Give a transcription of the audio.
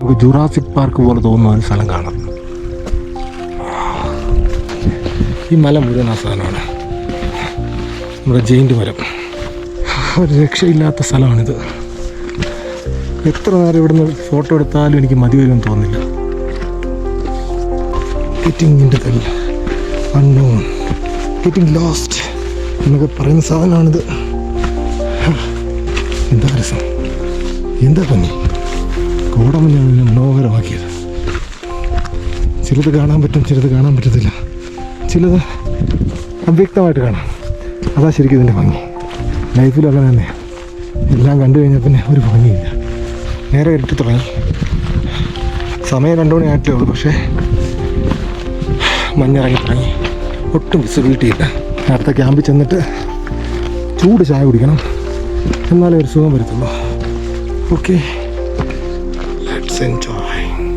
നമുക്ക് Jurassic park പോലെ തോന്നുന്ന ഒരു സ്ഥലം കാണാം. ഈ മല മുഴുവൻ ആ സ്ഥലമാണ്. നമ്മുടെ ജെയിന്റ് മരം. ഒരു രക്ഷയില്ലാത്ത സ്ഥലമാണിത്. എത്ര നേരം ഇവിടുന്ന് ഫോട്ടോ എടുത്താലും എനിക്ക് മതി വരുമെന്ന് തോന്നില്ല കിറ്റിങ്ങിന്റെ തല്ല അണ്ണോ ഗെറ്റിംഗ് ലോസ്റ്റ് എന്നൊക്കെ പറയുന്ന സാധനമാണിത്. എന്താ രസം? എന്താ ഭംഗി ചിലത് കാണാൻ പറ്റും ചിലത് കാണാൻ പറ്റത്തില്ല. ചിലത് അവ്യക്തമായിട്ട് കാണാം. അതാ ശരിക്കും ഇതിന്റെ ഭംഗി. ലൈഫിലും അങ്ങനെ തന്നെ. എല്ലാം കണ്ടു കഴിഞ്ഞാൽ പിന്നെ ഒരു ഭംഗിയില്ല. നേരെ ഇരുട്ടി തുടങ്ങി. സമയം രണ്ടു മണി ആയിട്ടേ ഉള്ളൂ പക്ഷേ മഞ്ഞിറങ്ങി തുടങ്ങി. ഒട്ടും വിസിബിലിറ്റി ഇല്ല. അടുത്ത ക്യാമ്പിൽ ചെന്നിട്ട് ചൂട് ചായ കുടിക്കണം. എന്നാലേ ഒരു സുഖം വരുത്തുള്ളൂ. Okay let's enjoy